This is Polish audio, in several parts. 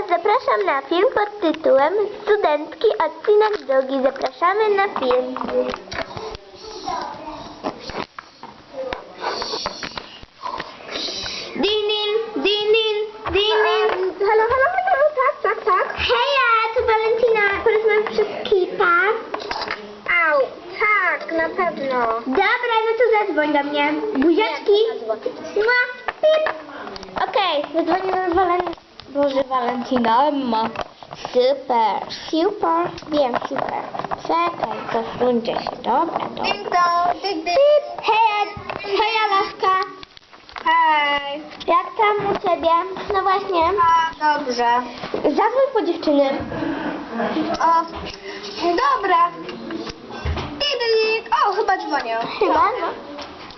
Was zapraszam na film pod tytułem Studentki odcinek drugi. Zapraszamy na film. Din, din, din, din, din, din. Halo, halo, halo, tak, tak, tak. Heja, tu Valentina, porozmawiam przez kilka. Au, tak, na pewno. Dobra, no to zadzwoń do mnie. Buziaczki. Mua, pip. Okej, zadzwonię do Valen... Boże, Valentina, Emma. Super, super, wiem, super. Czekaj, posuńcie się, dobra, dobra. Ding dong, ding ding. Pip, heja, heja, laska. Hej. Jak tam u Ciebie? No właśnie, A, dobrze. zadzwoń po dziewczyny. O, dobra. Didylik. O, chyba dzwonią. Chyba, no.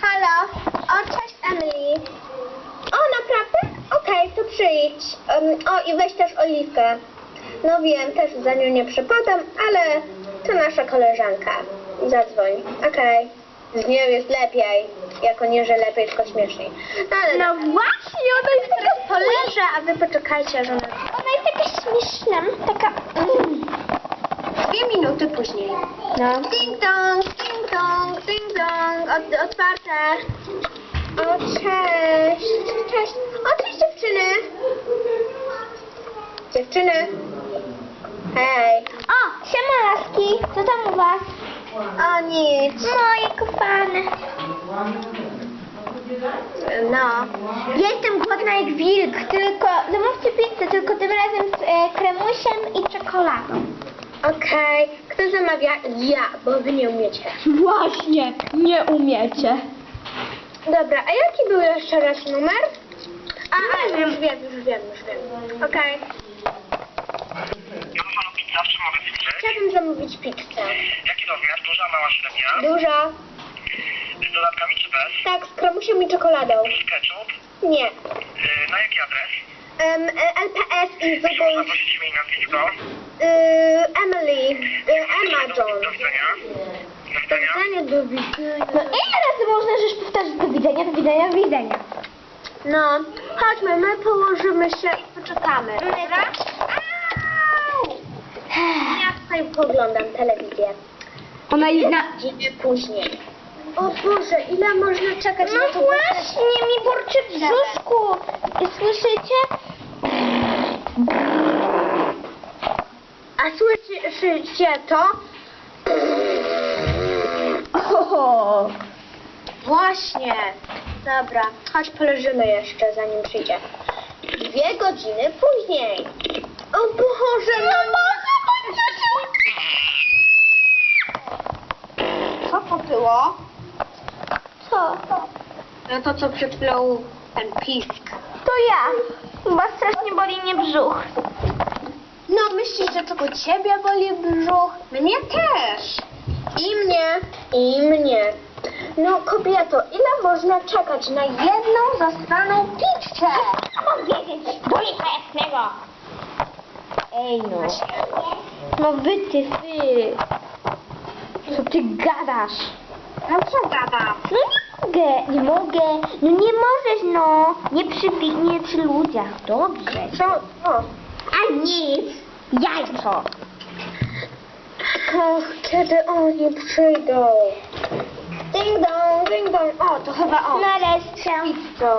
Halo. O, cześć Emily. O, naprawdę? Okej, to przyjdź. Um, o, i weź też Oliwkę. No wiem, też za nią nie przypadam, ale to nasza koleżanka. Zadzwoń. Okej. Z nią jest lepiej. Jako nie, że lepiej, tylko śmieszniej. No, ale No właśnie, ona jest taka poleżę, a wy poczekajcie, aż ona... Ona jest taka śmieszna, taka... Mm. Dwie minuty później. No. Ding dong, ding dong, ding dong. Od, otwarte. O, cześć. Cześć. Dziewczyny. Dziewczyny. Hej. O, siema laski, co tam u was? O, nic. Moje kochane. No. Ja jestem głodna jak wilk, tylko zamówcie pizzę, tylko tym razem z e, kremusiem i czekoladą. Okej. Kto zamawia? Ja, bo wy nie umiecie. Właśnie, nie umiecie. Dobra, a jaki był jeszcze raz numer? A, a już wiem, już wiem, już wiem. Okej. Halo pizza, w czym mogę służyć? Chciałabym zamówić pizzę. Jaki rozmiar? Duża, mała, średnia? Duża. Z dodatkami czy bez? Tak, z kremusiem i czekoladą. Plus ketchup? Nie. Yy, na jaki adres? Um, LPS Jeśli można Invisible prosić imię i nazwisko? y, Emily, y, Emma John. Do widzenia. Do widzenia. Do widzenia. No ile razy można żeś powtarzać do widzenia, do widzenia, do widzenia? No, chodźmy, my położymy się i poczekamy. Dobra? Ja tutaj poglądam telewizję. Ona jest na... Dzień później. O Boże, ile można czekać na No to? właśnie, mi burczy w brzuszku. Słyszycie? A słyszycie to? O, Właśnie. Dobra, chodź poleżymy jeszcze zanim przyjdzie. Dwie godziny później. O Boże, no Co to było? co? No to co przed chwilą ten pisk. To ja. Chyba strasznie boli mnie brzuch. No myślisz, że tylko ciebie boli brzuch? Mnie też. I mnie. I mnie. No kobieto, ile można czekać na jedną zastraną pizzę? Mam wiedzieć, boli jasnego. Ej no. No wy ty, ty. Co ty gadasz? No co gada? No nie mogę, nie mogę. No nie możesz, no. Nie przy, nie przy ludziach. Dobrze. Co? O. A nic. Jajco. Och, kiedy oni przyjdą? Ding dong, ding dong. O, to chyba on. Nareszcie. pizzą.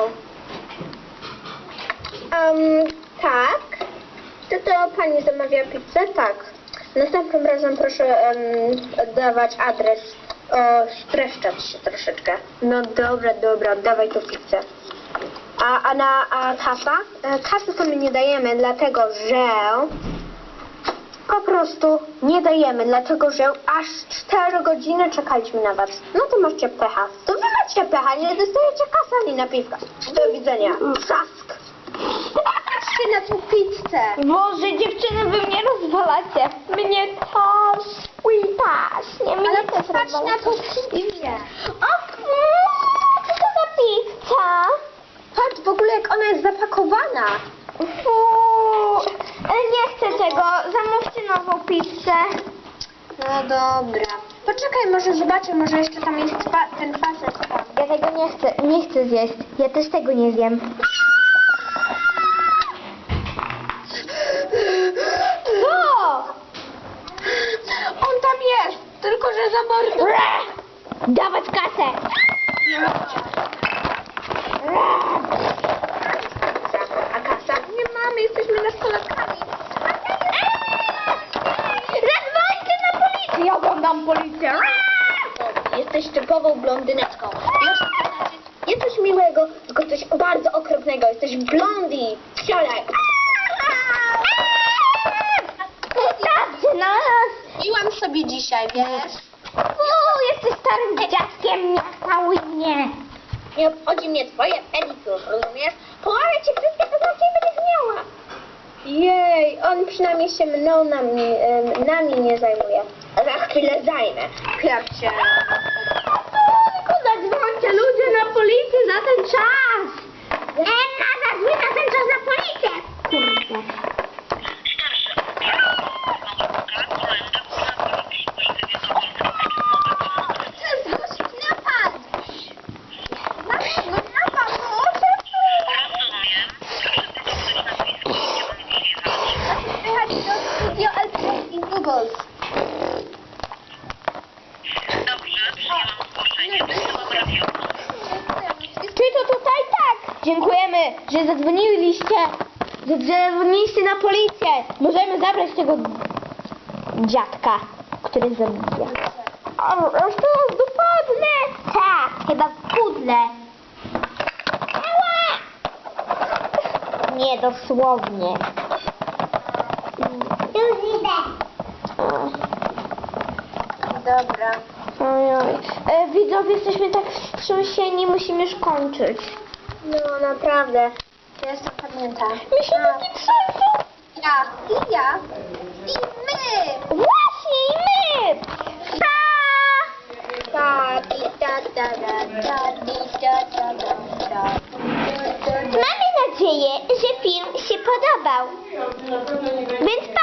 Um, tak. Czy to pani zamawia pizzę? Tak. Następnym razem proszę um, dawać adres. O, streszczać się troszeczkę. No dobra, dobra, dawaj tu pizzę. A, a na a kasa? E, Kasy sobie nie dajemy, dlatego że po prostu nie dajemy, dlatego że aż 4 godziny czekaliśmy na was. No to macie pecha. To wy macie pecha, nie dostajecie kasy ani napiwka. Do widzenia. Trzask. Patrzcie na tą pizzę. Boże, dziewczyny, wy mnie rozwalacie. Mnie też. Uj, Nie mnie Ale też patrz na tą pizzę. O, mm, co to za pizza? Patrz w ogóle jak ona jest zapakowana. Nie chcę nową pizzę. No dobra. Poczekaj, może zobaczę, może jeszcze tam jest ten facet tam. Ja tego nie chcę, nie chcę zjeść. Ja też tego nie zjem. Co? On tam jest, tylko że za mordą kasę! A kasa? Nie mamy, jesteśmy nastolatkami. Zadzwońcie na policję! Ja oglądam policję! Jesteś typową blondyneczką. Już nie coś miłego, tylko coś bardzo okropnego. Jesteś blondi. Wsiadaj. Postawcie nas! Piłam sobie dzisiaj, wiesz? Fu, jesteś starym dziadkiem, jak cały mnie. Nie obchodzi mnie twoje pedikur, rozumiesz? Połamie cię wszystkie paznokcie i będziesz miała. Jej, on przynajmniej się mną nami, nami nie zajmuje. Za chwilę zajmę. Klapcie. Zadzwońcie ludzie na policję za ten czas! Emma, zadzwoń na ten czas na policję! Kurde. Zgłosić napad. Napad, no napad, no. Rozumiem. Proszę tylko podać nazwisko, gdzie mam przyjechać. Wychodź do studio LP i Google. Dobrze, przyjęłam zgłoszenie. Wysyłam radiowóz. Czy to tutaj tak? Dziękujemy, że zadzwoniliście, że zadzwoniliście na policję. Możemy zabrać tego dziadka, który zabija. A, Aż teraz dopadnę! Tak, chyba pudle. Ała! Nie dosłownie. Już idę. Dobra. Ojoj. E, widzowie, jesteśmy tak wstrząsieni, musimy już kończyć. No naprawdę. Ja jeszcze pamiętam. Mi się nogi trzęsą. Ja i ja i my. Właśnie i my! Pa! Ta, di, da, da, da, da, di, da, da, da, da. Mamy nadzieję, że film się podobał. By